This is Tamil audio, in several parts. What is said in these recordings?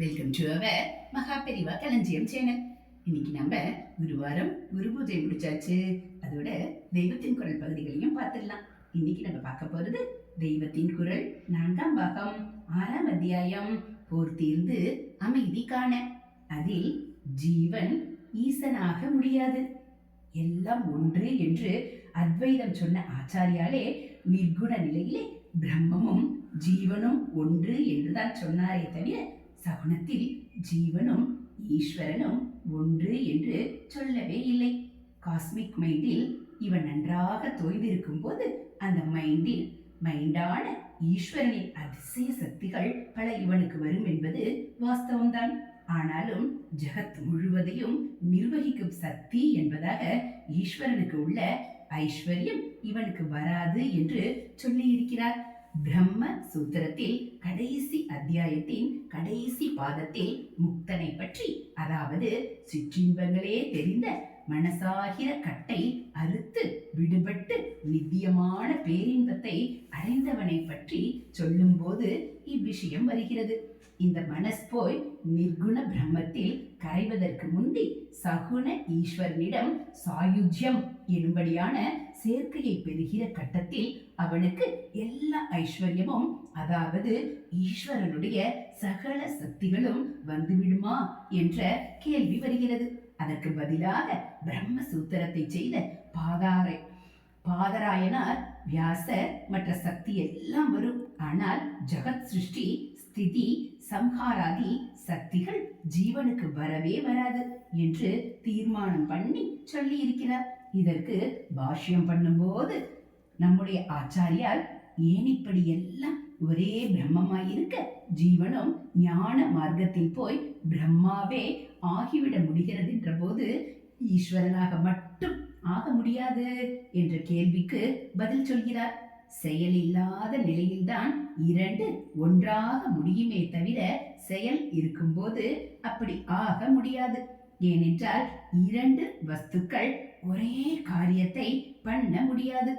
வெல்கம் டு அவர் மகா பெரிவா களஞ்சியம் சேனல் இன்னைக்கு நம்ம குருவாரம் குரு பூஜை முடிச்சாச்சு. அதோட தெய்வத்தின் குரல் பகுதிகளையும் பார்த்துடலாம். இன்னைக்கு நம்ம பார்க்க போறது தெய்வத்தின் குரல் நான்காம் பாகம் ஆறாம் அத்தியாயம். போர் தீர்ந்து அமைதி காண. அதில் ஜீவன் ஈசனாக முடியாது. எல்லாம் ஒன்று என்று அத்வைதம் சொன்ன ஆச்சாரியாலே நிர்குண நிலையிலே பிரம்மமும் ஜீவனும் ஒன்று என்றுதான் சொன்னாரே தவிர சகுனத்தில் ஜீவனும் ஈஸ்வரனும் ஒன்று என்று சொல்லவே இல்லை. காஸ்மிக் மைண்டில் இவன் நன்றாக தோய்ந்திருக்கும் போது அந்த மைண்டில் மைண்டான ஈஸ்வரனின் அதிசய சக்திகள் பல இவனுக்கு வரும் என்பது வாஸ்தவம்தான். ஆனாலும் ஜெகத் முழுவதையும் நிர்வகிக்கும் சக்தி என்பதாக ஈஸ்வரனுக்கு உள்ள ஐஸ்வர்யம் இவனுக்கு வராது என்று சொல்லியிருக்கிறார். பிரம்ம சூத்திரத்தில் கடைசி அத்தியாயத்தின் கடைசி பாதத்தில் முக்தனை பற்றி அதாவது சிற்றின்பங்களே தெரிந்த மனசாகிற கட்டை அறுத்து விடுபட்டு நித்தியமான பேரின்பத்தை அடைந்தவனை பற்றி சொல்லும்போது இவ்விஷயம் வருகிறது. இந்த மனஸ் போய் நிர்குண பிரம்மத்தில் கரைவதற்கு முந்தி சகுண ஈஸ்வரனிடம் சாயுஜ்யம் எனும்படியான சேர்க்கையை பெறுகிற கட்டத்தில் அவனுக்கு எல்லா ஐஸ்வர்யமும் அதாவது ஈஸ்வரனுடைய சகல சக்திகளும் வந்துவிடுமா என்ற கேள்வி வருகிறது. அதற்கு பதிலாக பிரம்ம சூத்திரத்தை செய்த பாதாரை. பாதராயனார் வியாசர் மற்ற சக்தி எல்லாம் வரும். ஆனால் ஜகத் சிருஷ்டி ஸ்திதி சம்ஹாராதி சக்திகள் ஜீவனுக்கு வரவே வராது என்று தீர்மானம் பண்ணி சொல்லி இருக்கிறார் இதற்கு பாஷ்யம் பண்ணும்போது நம்முடைய ஆச்சாரியால் ஏன் இப்படி எல்லாம் ஒரே பிரம்மமாயிருக்க? ஜீவனும் ஞான மார்க்கத்தில் போய் பிரம்மாவே ஆகிவிட முடிகிறது என்ற போது ஈஸ்வரனாக மட்டும் ஆக முடியாது என்ற கேள்விக்கு பதில் சொல்கிறார். செயல் இல்லாத நிலையில்தான் இரண்டு ஒன்றாக முடியுமே தவிர செயல் இருக்கும்போது அப்படி ஆக முடியாது. ஏனென்றால் இரண்டு வஸ்துக்கள் ஒரே காரியத்தை பண்ண முடியாது.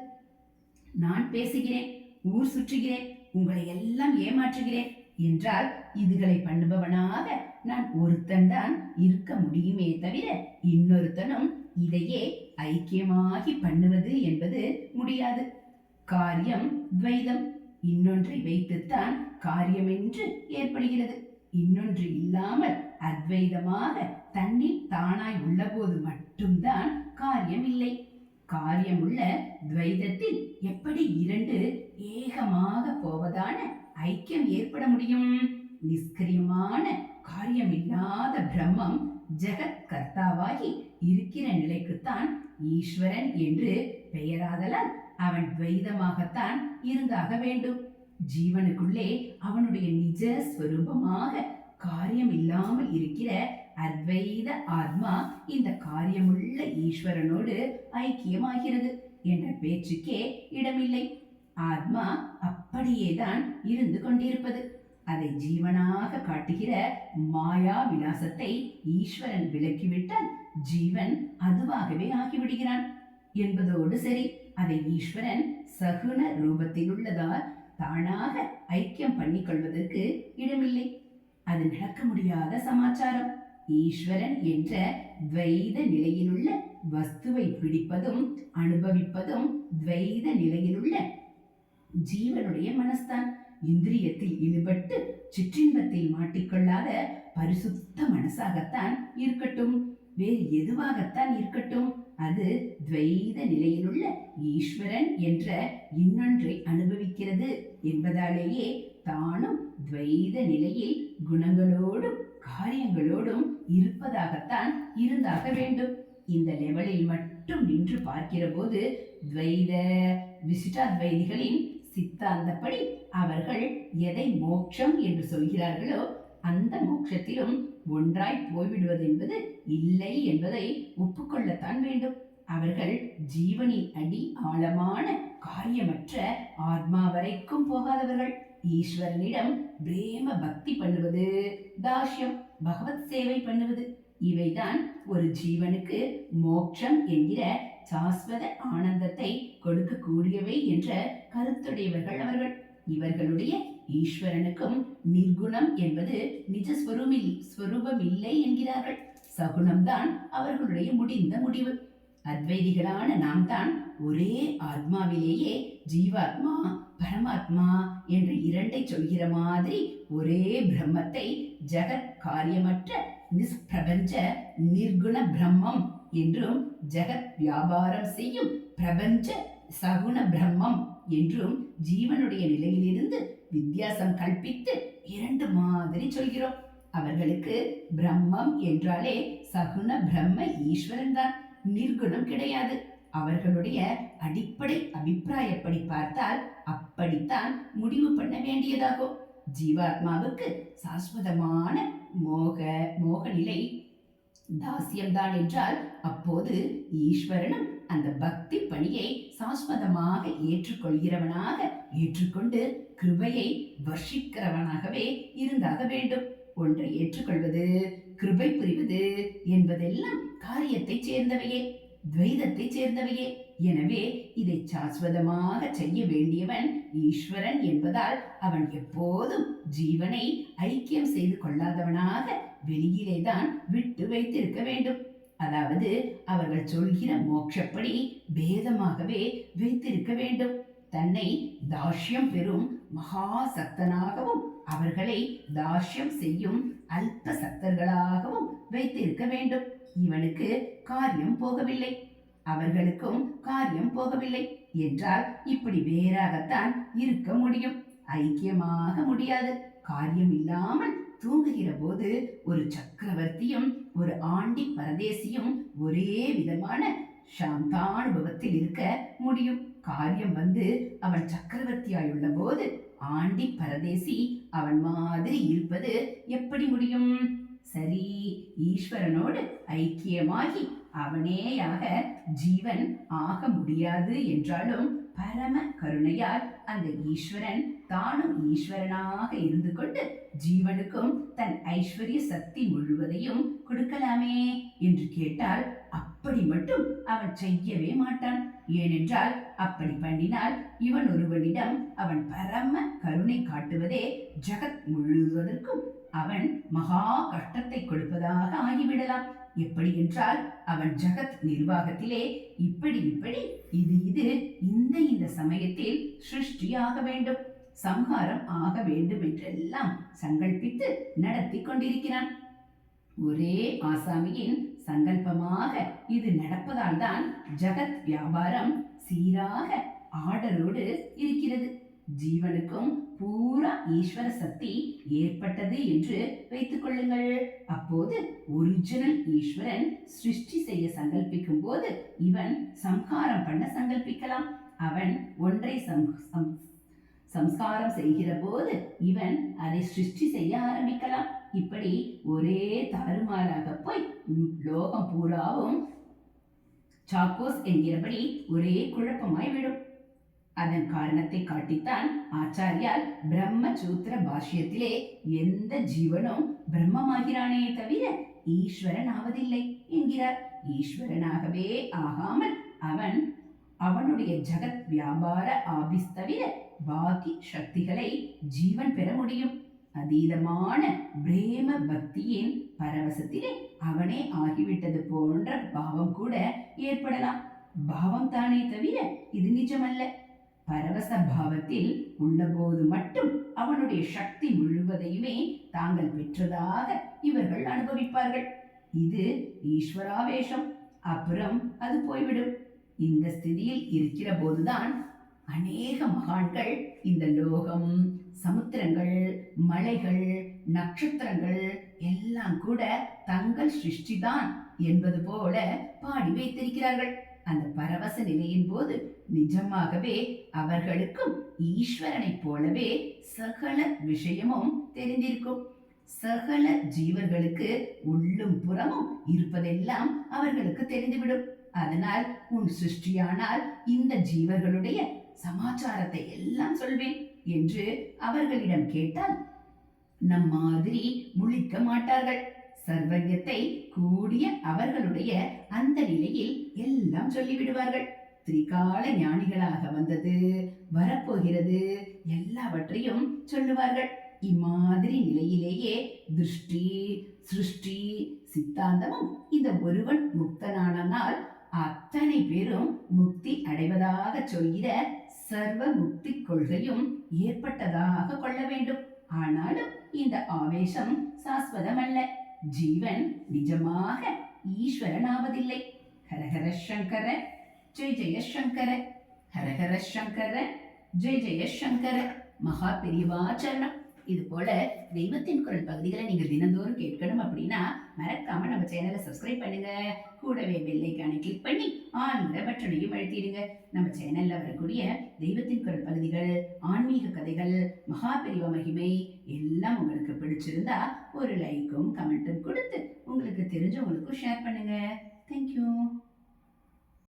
நான் பேசுகிறேன் ஊர் சுற்றுகிறேன் உங்களை எல்லாம் ஏமாற்றுகிறேன் என்றால் இதுகளை பண்ணுபவனாக நான் ஒருத்தன் தான் இருக்க முடியுமே தவிர இன்னொருத்தனும் இதையே ஐக்கியமாகி பண்ணுவது என்பது முடியாது. காரியம் துவைதம். இன்னொன்றை வைத்துத்தான் காரியம் என்று ஏற்படுகிறது. இன்னொன்று இல்லாமல் அத்வைதமாக தன்னில் தானாய் உள்ளபோது மட்டும்தான் காரியம் இல்லை காரியம் உள்ள துவைதத்தில் எப்படி இரண்டு ஏகமாக போவதான ஐக்கியம் ஏற்பட முடியும்? நிஷ்கிரியமான காரியமில்லாத பிரம்மம் ஜெகத் கர்த்தாவாகி இருக்கிற நிலைக்குத்தான் ஈஸ்வரன் என்று பெயராதலால் அவன் துவைதமாகத்தான் இருந்தாக வேண்டும். ஜீவனுக்குள்ளே அவனுடைய நிஜ ஸ்வரூபமாக காரியம் இல்லாமல் இருக்கிற அத்வைத ஆத்மா இந்த காரியமுள்ள ஈஸ்வரனோடு ஐக்கியமாகிறது என்ற பேச்சுக்கே இடமில்லை. ஆத்மா அப்படியேதான் இருந்து கொண்டிருப்பது. அதை ஜீவனாக காட்டுகிற மாயா விலாசத்தை ஈஸ்வரன் விலக்கிவிட்டால் ஜீவன் அதுவாகவே ஆகிவிடுகிறான். என்பதோடு சரி அதை ஈஸ்வரன் சகுன ரூபத்தில் உள்ளதால் தானாக ஐக்கியம் பண்ணிக்கொள்வதற்கு இடமில்லை. அது நடக்க முடியாத சமாச்சாரம். ஈஸ்வரன் என்ற துவைத நிலையிலுள்ள வஸ்துவை பிடிப்பதும் அனுபவிப்பதும் துவைத நிலையிலுள்ள ஜீவனுடைய மனஸ்தான். இந்திரியத்தில் ஈடுபட்டு சிற்றின்பத்தில் மாட்டிக்கொள்ளாத பரிசுத்த மனசாகத்தான் இருக்கட்டும். வேறு எதுவாகத்தான் இருக்கட்டும். அது துவைத நிலையிலுள்ள ஈஸ்வரன் என்ற இன்னொன்றை அனுபவிக்கிறது என்பதாலேயே தானும் துவைத நிலையில் குணங்களோடும் காரியங்களோடும் இருப்பதாகத்தான் இருந்தாக வேண்டும். இந்த லெவலில் மட்டும் நின்று பார்க்கிற போது துவைத விசிட்டாத்வைதிகளின் சித்தாந்தப்படி அவர்கள் எதை மோட்சம் என்று சொல்கிறார்களோ அந்த மோட்சத்திலும் ஒன்றாய் போய்விடுவது என்பது இல்லை என்பதை ஒப்புக்கொள்ளத்தான் வேண்டும். அவர்கள் ஜீவனின் அடி ஆழமான காரியமற்ற ஆத்மா வரைக்கும் போகாதவர்கள். ஈஸ்வரனிடம் பிரேம பக்தி பண்ணுவது தாஷ்யம் பகவத் சேவை பண்ணுவது. இவைதான் ஒரு ஜீவனுக்கு மோட்சம் என்கிற சாஸ்வத ஆனந்தத்தை கொடுக்கக்கூடியவை என்ற கருத்துடையவர்கள் அவர்கள். இவர்களுடைய ஈஸ்வரனுக்கும் நிர்குணம் என்பது நிஜ ஸ்வரூமில் ஸ்வரூபம் இல்லை என்கிறார்கள். சகுணம்தான் அவர்களுடைய முடிந்த முடிவு. அத்வைதிகளான நாம் தான் ஒரே ஆத்மாவிலேயே ஜீவாத்மா பரமாத்மா என்ற இரண்டை சொல்கிற மாதிரி ஒரே பிரம்மத்தை ஜெகத் காரியமற்ற நிஷ்பிரபஞ்ச நிர்குண பிரம்மம் என்றும் ஜெகத் வியாபாரம் செய்யும் பிரபஞ்ச சகுண பிரம்மம் என்றும் ஜீவனுடைய நிலையிலிருந்து வித்தியாசம் கல்பித்து இரண்டு மாதிரி சொல்கிறோம். அவர்களுக்கு பிரம்மம் என்றாலே சகுண பிரம்ம ஈஸ்வரன் தான். நிர்குணம் கிடையாது. அவர்களுடைய அடிப்படை அபிப்பிராயப்படி பார்த்தால் அப்படித்தான் முடிவு பண்ண வேண்டியதாகும். ஜீவாத்மாவுக்கு சாஸ்வதமான மோக மோக நிலை தாசியம்தான் என்றால் அப்போது ஈஸ்வரனும் அந்த பக்தி பணியை சாஸ்வதமாக ஏற்றுக்கொள்கிறவனாக ஏற்றுக்கொண்டு கிருபையை வர்ஷிக்கிறவனாகவே இருந்தாக வேண்டும். ஒன்றை ஏற்றுக்கொள்வது கிருபை புரிவது என்பதெல்லாம் காரியத்தை சேர்ந்தவையே துவைதத்தை சேர்ந்தவையே. எனவே இதை சாஸ்வதமாக செய்ய வேண்டியவன் ஈஸ்வரன் என்பதால் அவன் எப்போதும் ஜீவனை ஐக்கியம் செய்து கொள்ளாதவனாக வெளியிலேதான் விட்டு வைத்திருக்க வேண்டும். அதாவது அவர்கள் சொல்கிற மோட்சப்படி பேதமாகவே வைத்திருக்க வேண்டும். தன்னை தாஷ்யம் பெறும் மகா சக்தனாகவும் அவர்களை தாஷ்யம் செய்யும் அல்ப சக்தர்களாகவும் வைத்திருக்க வேண்டும். இவனுக்கு காரியம் போகவில்லை. அவர்களுக்கும் காரியம் போகவில்லை என்றால் இப்படி வேறாகத்தான் இருக்க முடியும். ஐக்கியமாக முடியாது. காரியம் இல்லாமல் தூங்குகிற போது ஒரு சக்கரவர்த்தியும் ஒரு ஆண்டி பரதேசியும் ஒரே விதமான சாந்தானுபவத்தில் இருக்க முடியும். காரியம் வந்து அவன் சக்கரவர்த்தியாயுள்ள போது ஆண்டி பரதேசி அவன் மாதிரி இருப்பது எப்படி முடியும்? சரி ஈஸ்வரனோடு ஐக்கியமாகி அவனேயாக ஜீவன் ஆக முடியாது என்றாலும் பரம கருணையால் அந்த ஈஸ்வரன் தானும் ஈஸ்வரனாக இருந்து கொண்டு ஜீவனுக்கும் தன் ஐஸ்வர்ய சக்தி முழுவதையும் கொடுக்கலாமே என்று கேட்டால் அப்படி மட்டும் அவன் செய்யவே மாட்டான். ஏனென்றால் அப்படி பண்ணினால் இவன் ஒருவனிடம் அவன் பரம கருணை காட்டுவதே ஜகத் முழுவதற்கும் அவன் மகா கஷ்டத்தை கொடுப்பதாக ஆகிவிடலாம். எப்படி என்றால் அவன் ஜகத் நிர்வாகத்திலே இப்படி இப்படி இது இது இந்த இந்த சமயத்தில் சிருஷ்டியாக வேண்டும் சம்ஹாரம் ஆக வேண்டும் என்றெல்லாம் சங்கல்பித்து நடத்தி கொண்டிருக்கிறான். ஒரே ஆசாமியின் சங்கல்பமாக இது நடப்பதால் தான் ஜகத் வியாபாரம் சீராக ஆர்டரோடு இருக்கிறது. ஜீவனுக்கும் பூரா ஈஸ்வர சக்தி ஏற்பட்டது என்று வைத்துக் கொள்ளுங்கள். அப்போது ஒரிஜினல் ஈஸ்வரன் சிருஷ்டி செய்ய சங்கல்பிக்கும் போது இவன் சம்ஹாரம் பண்ண சங்கல்பிக்கலாம். அவன் ஒன்றை சம் சம் சம்ஸ்காரம் செய்கிற போது இவன் அதை சிருஷ்டி செய்ய ஆரம்பிக்கலாம். இப்படி ஒரே தாறுமாறாக போய் லோகம் பூராவும் சாக்கோஸ் என்கிறபடி ஒரே குழப்பமாய் விடும் அதன் காரணத்தை காட்டித்தான் ஆச்சாரியால் பிரம்மசூத்திர பாஷ்யத்திலே எந்த ஜீவனும் பிரம்மமாகிறானே தவிர ஈஸ்வரன் ஆவதில்லை என்கிறார். ஈஸ்வரனாகவே ஆகாமல் அவன் அவனுடைய ஜகத் வியாபார ஆபிஸ் தவிர பாக்கி சக்திகளை ஜீவன் பெற முடியும். அதீதமான பிரேம பக்தியின் பரவசத்திலே அவனே ஆகிவிட்டது போன்ற பாவம் கூட ஏற்படலாம். பாவம் தானே தவிர இது நிஜமல்ல. பரவச பாவத்தில் உள்ளபோது மட்டும் அவனுடைய சக்தி முழுவதையுமே தாங்கள் பெற்றதாக இவர்கள் அனுபவிப்பார்கள். இது ஈஸ்வராவேஷம். அப்புறம் அது போய்விடும். இந்த ஸ்திதியில் இருக்கிற போதுதான் அநேக மகான்கள் இந்த லோகம் சமுத்திரங்கள் மலைகள் நட்சத்திரங்கள் எல்லாம் கூட தங்கள் சிருஷ்டிதான் என்பது போல பாடி வைத்திருக்கிறார்கள். அந்த பரவச நிலையின் போது நிஜமாகவே அவர்களுக்கும் ஈஸ்வரனைப் போலவே சகல விஷயமும் தெரிந்திருக்கும். சகல ஜீவர்களுக்கு உள்ளும் புறமும் இருப்பதெல்லாம் அவர்களுக்கு தெரிந்துவிடும். அதனால் உன் சிருஷ்டியானால் இந்த ஜீவர்களுடைய சமாச்சாரத்தை எல்லாம் சொல்வேன் என்று அவர்களிடம் கேட்டால் நம் மாதிரி முழிக்க மாட்டார்கள். சர்வஜத்தை கூடிய அவர்களுடைய அந்த நிலையில் எல்லாம் சொல்லிவிடுவார்கள். திரிகால ஞானிகளாக வந்தது. வரப்போகிறது எல்லாவற்றையும் சொல்லுவார்கள். இம்மாதிரி நிலையிலேயே திருஷ்டி சிருஷ்டி சித்தாந்தமும் இந்த ஒருவன் முக்தனானால் அத்தனை பேரும் முக்தி அடைவதாக சொல்கிற சர்வ முக்தி கொள்கையும் ஏற்பட்டதாக கொள்ள வேண்டும். ஆனாலும் இந்த ஆவேசம் சாஸ்வதமல்ல. ஜீவன் நிஜமாக ஈஸ்வரனாவதில்லை. ஹரஹர சங்கர ஜெய் ஜெயசங்கர ஹரஹர சங்கர ஜெய் ஜெய மகா மகா பெரியவாச்சரணம் இது போல தெய்வத்தின் குரல் பகுதிகளை நீங்கள் தினந்தோறும் கேட்கணும் அப்படின்னா மறக்காம நம்ம சேனலை சப்ஸ்கிரைப் பண்ணுங்க. கூடவே பெல்லைக்கான கிளிக் பண்ணி ஆன்கிற பட்டனையும் அழுத்திடுங்க. நம்ம சேனல்ல வரக்கூடிய தெய்வத்தின் குரல் பகுதிகள் ஆன்மீக கதைகள் மகா பெரியவா மகிமை எல்லாம் உங்களுக்கு பிடிச்சிருந்தா ஒரு லைக்கும் கமெண்ட்டும் கொடுத்து உங்களுக்கு தெரிஞ்சவங்களுக்கும் ஷேர் பண்ணுங்க. தேங்க்யூ